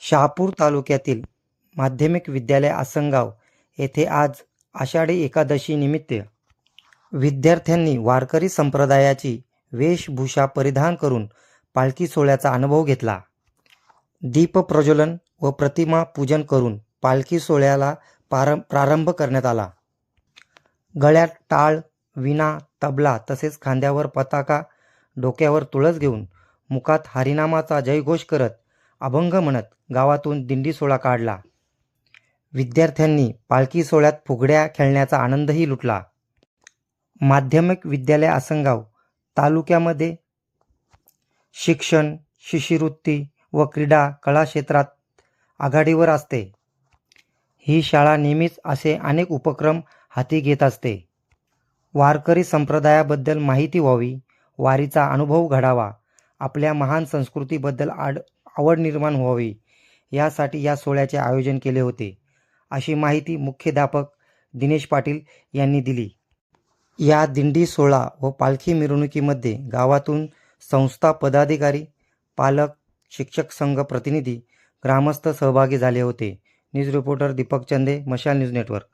शहापूर तालुक्यातील माध्यमिक विद्यालय आसनगाव येथे आज आषाढी एकादशीनिमित्त विद्यार्थ्यांनी वारकरी संप्रदायाची वेशभूषा परिधान करून पालखी सोहळ्याचा अनुभव घेतला. दीपप्रज्वलन व प्रतिमा पूजन करून पालखी सोहळ्याला पार प्रारंभ करण्यात आला. गळ्यात टाळ विना तबला तसेच खांद्यावर पताका डोक्यावर तुळस घेऊन मुखात हरिनामाचा जयघोष करत अभंग म्हणत गावातून दिंडी सोहळा काढला. विद्यार्थ्यांनी पालखी सोहळ्यात फुगड्या खेळण्याचा आनंदही लुटला. माध्यमिक विद्यालय आसनगाव तालुक्यामध्ये शिक्षण शिष्यवृत्ती व क्रीडा कला क्षेत्रात आघाडीवर असते. ही शाळा नेहमीच असे अनेक उपक्रम हाती घेत असते. वारकरी संप्रदायाबद्दल माहिती व्हावी वारीचा अनुभव घडावा आपल्या महान संस्कृतीबद्दल आड आवड निर्माण व्हावी. यासाठी या सोहळ्याचे आयोजन केले होते. अशी माहिती मुख्याध्यापक दिनेश पाटील यांनी दिली. या दिंडी सोहळा व पालखी मिरवणुकीमध्ये गावातून संस्था पदाधिकारी पालक शिक्षक संघ प्रतिनिधी ग्रामस्थ सहभागी झाले होते. न्यूज रिपोर्टर दीपक चंदे मशाल न्यूज नेटवर्क.